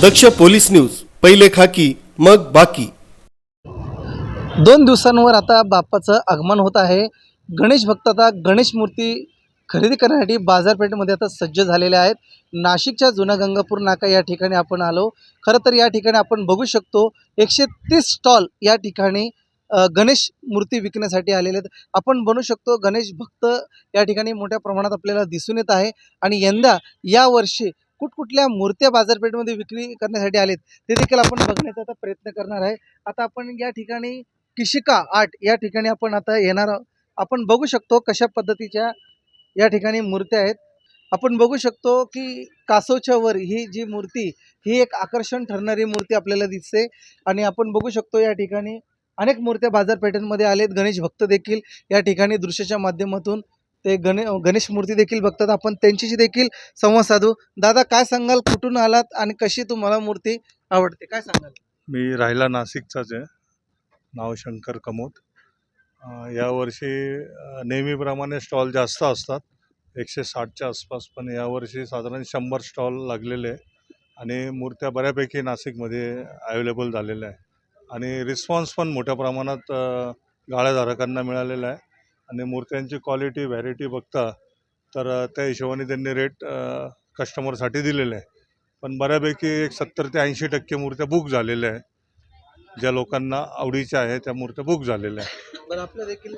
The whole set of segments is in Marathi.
दक्ष पोलीस न्यूज पहिले खाकी मग बाकी. दोन दिवसांवर आता बाप्पाचं आगमन होत आहे. गणेश भक्त आता गणेश मूर्ती खरेदी करण्यासाठी बाजारपेठेमध्ये आता सज्ज झालेले आहेत. नाशिकच्या जुना गंगापूर नाका या ठिकाणी आपण आलो. खरं तर या ठिकाणी आपण बघू शकतो एकशे तीस स्टॉल या ठिकाणी गणेश मूर्ती विकण्यासाठी आलेले आहेत. आपण बनू शकतो गणेश भक्त या ठिकाणी मोठ्या प्रमाणात आपल्याला दिसून येत आहे. आणि यंदा या वर्षी कुठकुठल्या मूर्त्या बाजारपेठेमध्ये विक्री करण्यासाठी आलेत ते देखील आपण बघण्याचा आता प्रयत्न करणार आहे. आता आपण या ठिकाणी किशिका आर्ट या ठिकाणी आपण आता येणार आहोत. आपण बघू शकतो कशा पद्धतीच्या या ठिकाणी मूर्त्या आहेत. आपण बघू शकतो की कासवच्या वर ही जी मूर्ती ही एक आकर्षण ठरणारी मूर्ती आपल्याला दिसते. आणि आपण बघू शकतो या ठिकाणी अनेक मूर्त्या बाजारपेठांमध्ये आलेत. गणेश भक्त देखील या ठिकाणी दृश्याच्या माध्यमातून ते गणे गणेश मूर्ती देखील बघतात. आपण त्यांच्याशी देखील संवाद साधू. दादा काय सांगाल? कुठून आलात आणि कशी तुम्हाला मूर्ती आवडते? काय सांगाल? मी राहिला नाशिकचाच आहे. नाव शंकर कमोद. यावर्षी नेहमीप्रमाणे स्टॉल जास्त असतात. एकशे साठच्या आसपास पण यावर्षी साधारण शंभर स्टॉल लागलेले आहे आणि मूर्त्या बऱ्यापैकी नाशिकमध्ये अवेलेबल झालेल्या आहे आणि रिस्पॉन्स पण मोठ्या प्रमाणात गाळ्याधारकांना मिळालेला आहे. आणि मूर्त्यांची क्वालिटी व्हॅरायटी बघता तर त्या हिशोबाने त्यांनी रेट कस्टमरसाठी दिलेले आहे. पण बऱ्यापैकी एक सत्तर ते ऐंशी टक्के मूर्त्या बुक झालेल्या आहे ज्या लोकांना आवडीच्या आहे त्या मूर्त्या बुक झालेल्या आहे बरं आपलं देखील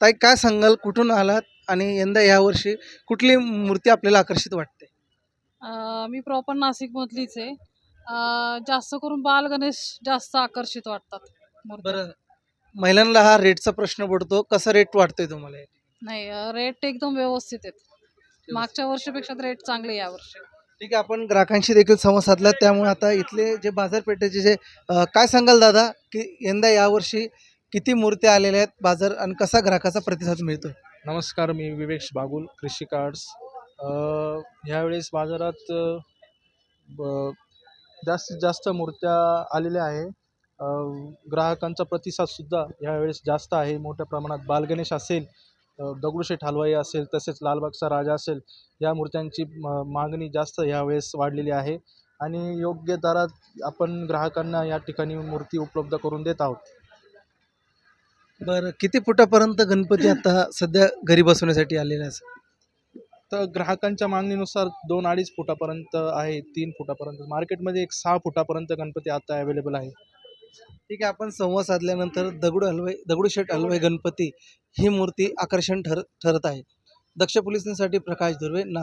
ताई काय सांगाल? कुठून आलात? आणि यंदा यावर्षी कुठली मूर्ती आपल्याला आकर्षित वाटते? अ, मी प्रॉपर नाशिकमधलीच आहे. जास्त करून बाल गणेश जास्त आकर्षित वाटतात. बरं महिलांना हा रेटचा प्रश्न पडतो. कसा रेट वाटतोय तुम्हाला नाही रेट एकदम व्यवस्थित आहेत. मागच्या वर्षीपेक्षा रेट चांगले यावर्षी ठीक आहे आपण ग्राहकांशी देखील संवाद साधला. त्यामुळे आता इथले जे बाजारपेठेचे जे अं, काय सांगाल दादा की यंदा यावर्षी किती मूर्त्या आलेल्या आहेत बाजार आणि कसा ग्राहकाचा प्रतिसाद मिळतो नमस्कार मी विवेश बागुल कृषी कार्ड्स. अ, ह्यावेळेस बाजारात अ, ब- जास्तीत जास्त मूर्त्या आलेल्या आहे. ग्राहकांचा प्रतिसादसुद्धा ह्यावेळेस जास्त आहे. मोठ्या प्रमाणात बालगणेश असेल दगडूशेठ हलवाई असेल तसेच लालबागचा राजा असेल या मूर्त्यांची म- मागणी जास्त ह्यावेळेस वाढलेली आहे आणि योग्य दरात आपण ग्राहकांना या ठिकाणी मूर्ती उपलब्ध करून देत आहोत. बरं किती फुटापर्यंत गणपती आता सध्या घरी बसवण्यासाठी आलेले आहे? तर ग्राहकांच्या मागणीनुसार दोन अडीच फुटापर्यंत आहे तीन फुटापर्यंत. मार्केटमध्ये एक सहा फुटापर्यंत गणपती आता अवेलेबल आहे. ठीक आहे आपण संवाद साधल्यानंतर दगडू हलवाई दगडूशेठ हलवाई गणपती ही मूर्ती आकर्षण ठर ठरत आहे. दक्ष पोलिसांसाठी प्रकाश धुर्वे नाशिक